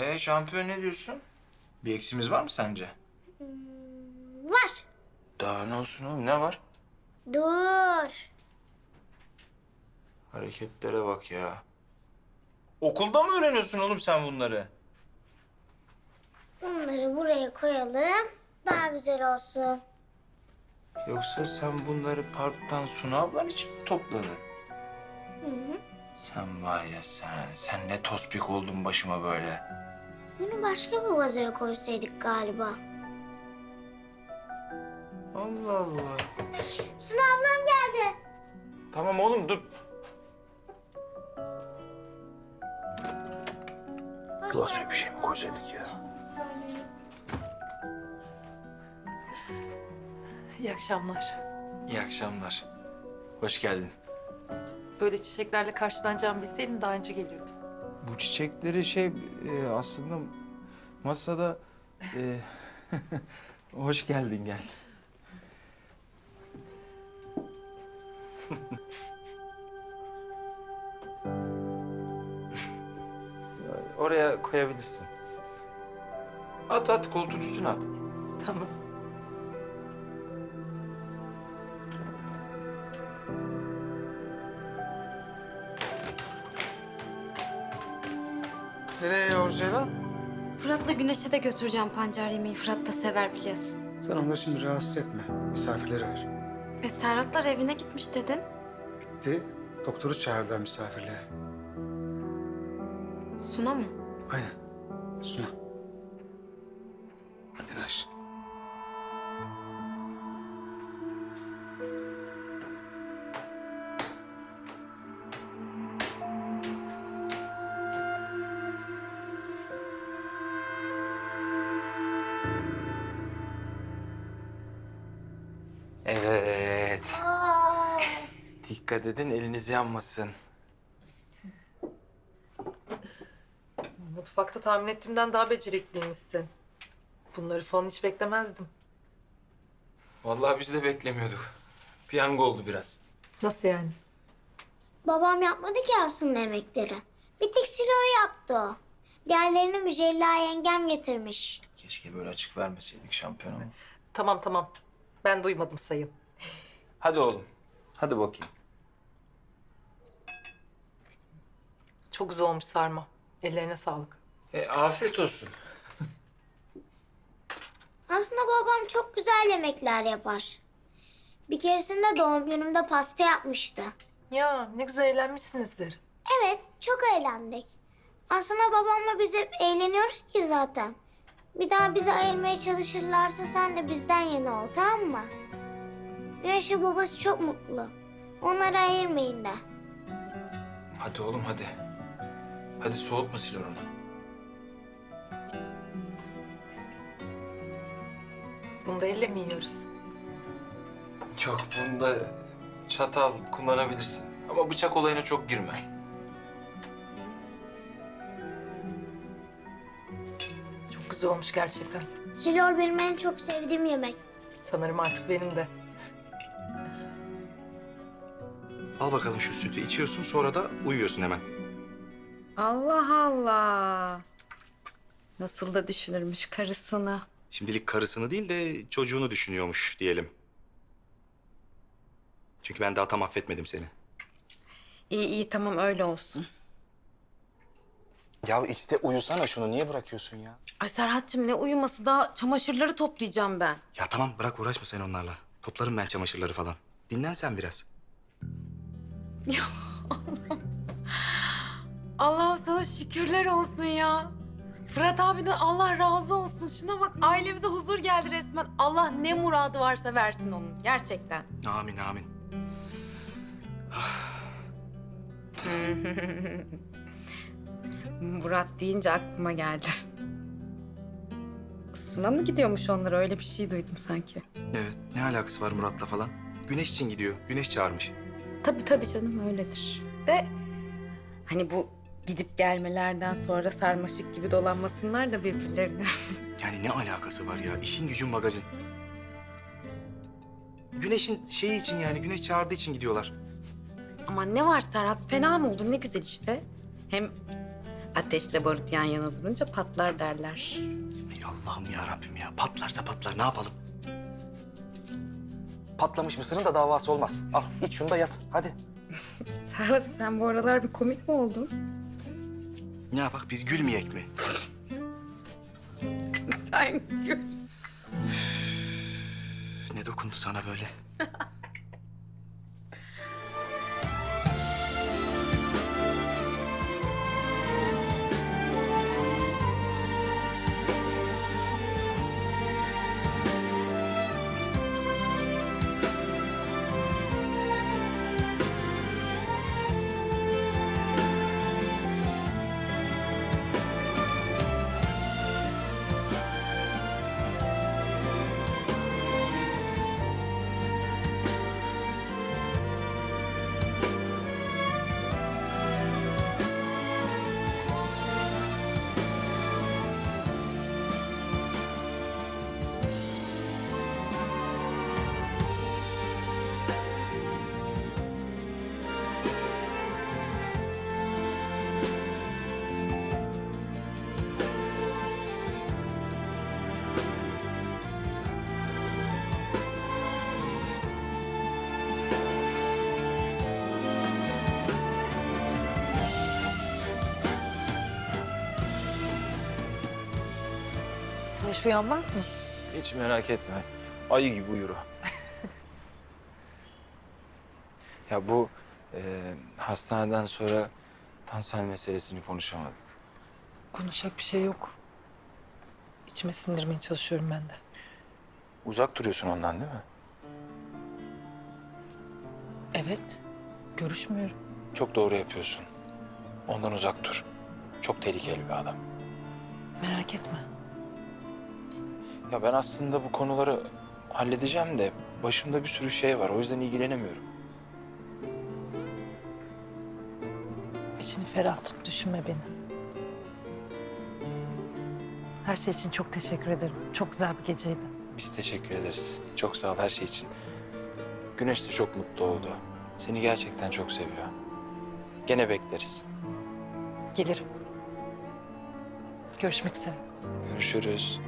Ee şampiyon ne diyorsun? Bir eksimiz var mı sence? Var. Daha ne olsun oğlum ne var? Dur. Hareketlere bak ya. Okulda mı öğreniyorsun oğlum sen bunları? Bunları buraya koyalım. Daha güzel olsun. Yoksa sen bunları parktan Suna ablan için mi topladın? Hı hı. Sen var ya sen, sen ne tospik oldun başıma böyle. Bunu başka bir vazoya koysaydık galiba. Allah Allah. Suna ablam geldi. Tamam oğlum dur. Vazoya bir şey mi koysaydık ya? İyi akşamlar. İyi akşamlar. Hoş geldin. Böyle çiçeklerle karşılanacağımı bilseydim daha önce gelirdim. Bu çiçekleri şey e, aslında masada e, hoş geldin gel. Oraya koyabilirsin. At at koltuğun üstüne at. Tamam. Nereye Orcela? Fırat'la Güneş'e de götüreceğim pancar yemeği. Fırat da sever biliyorsun. Sen onları şimdi rahatsız etme. Misafirleri var. E Serhatlar evine gitmiş dedin. Gitti. Doktoru çağırdılar misafirliğe. Suna mı? Aynen. Suna. Evet. Aa, Dikkat edin eliniz yanmasın. Mutfakta tahmin ettiğimden daha becerikliymişsin. Bunları falan hiç beklemezdim. Vallahi biz de beklemiyorduk. Piyango oldu biraz. Nasıl yani? babam yapmadı ki aslında yemekleri. Bir tek Silor yaptı o. Diğerlerini Mücella yengem getirmiş. Keşke böyle açık vermeseydik şampiyonumu. Tamam tamam. Ben duymadım sayın. Hadi oğlum. Hadi bakayım. Çok güzel olmuş sarma. Ellerine sağlık. E, afiyet olsun. Aslında babam çok güzel yemekler yapar. Bir keresinde doğum günümde pasta yapmıştı. Ya ne güzel eğlenmişsinizdir. Evet, çok eğlendik. Aslında babamla biz hep eğleniyoruz ki zaten. Bir daha bizi ayırmaya çalışırlarsa sen de bizden yana ol, tamam mı? Güneş ve babası çok mutlu. Onları ayırmayın da. Hadi oğlum hadi. Hadi soğutma silorunu. Bunu da elle mi yiyoruz? Yok bunda çatal kullanabilirsin. Ama bıçak olayına çok girme. Güzel olmuş gerçekten. Silor benim en çok sevdiğim yemek. Sanırım artık benim de. Al bakalım şu sütü içiyorsun sonra da uyuyorsun hemen. Allah Allah. Nasıl da düşünürmüş karısını. Şimdilik karısını değil de çocuğunu düşünüyormuş diyelim. Çünkü ben daha tam affetmedim seni. İyi iyi tamam öyle olsun. Ya işte uyusana şunu niye bırakıyorsun ya? Ay Serhat'cığım ne uyuması daha çamaşırları toplayacağım ben. Ya tamam bırak uğraşma sen onlarla. Toplarım ben çamaşırları falan. Dinlen sen biraz. Allah sana şükürler olsun ya. Fırat abine Allah razı olsun. Şuna bak ailemize huzur geldi resmen. Allah ne muradı varsa versin onun gerçekten. Amin amin. Murat deyince aklıma geldi. Suna mı gidiyormuş onlara öyle bir şey duydum sanki. Evet ne alakası var Murat'la falan? Güneş için gidiyor. Güneş çağırmış. Tabii tabii canım öyledir. De hani bu gidip gelmelerden sonra sarmaşık gibi dolanmasınlar da birbirlerine. Yani ne alakası var ya? İşin gücün magazin. Güneş'in şeyi için yani güneş çağırdığı için gidiyorlar. Ama ne var Serhat fena mı olur ne güzel işte. Hem Ateşle barut yan yana durunca patlar derler. Ey Allah'ım ya Rabbim ya. Patlarsa patlar ne yapalım? Patlamış mısırın da davası olmaz. Al iç şunu da yat. Hadi. Serhat sen bu aralar bir komik mi oldun? Ne yapak biz gülmeyek mi? Sen gül. Ne dokundu sana böyle? Güneş uyanmaz mı? Hiç merak etme. Ayı gibi uyur o. ya bu e, hastaneden sonra Tansel meselesini konuşamadık. Konuşacak bir şey yok. İçime sindirmeye çalışıyorum ben de. Uzak duruyorsun ondan değil mi? Evet. Görüşmüyorum. Çok doğru yapıyorsun. Ondan uzak dur. Çok tehlikeli bir adam. Merak etme. Ya ben aslında bu konuları halledeceğim de başımda bir sürü şey var. O yüzden ilgilenemiyorum. İçini ferah tut, düşünme beni. Her şey için çok teşekkür ederim. Çok güzel bir geceydi. Biz teşekkür ederiz. Çok sağ ol her şey için. Güneş de çok mutlu oldu. Seni gerçekten çok seviyor. Gene bekleriz. Gelirim. Görüşmek üzere. Görüşürüz.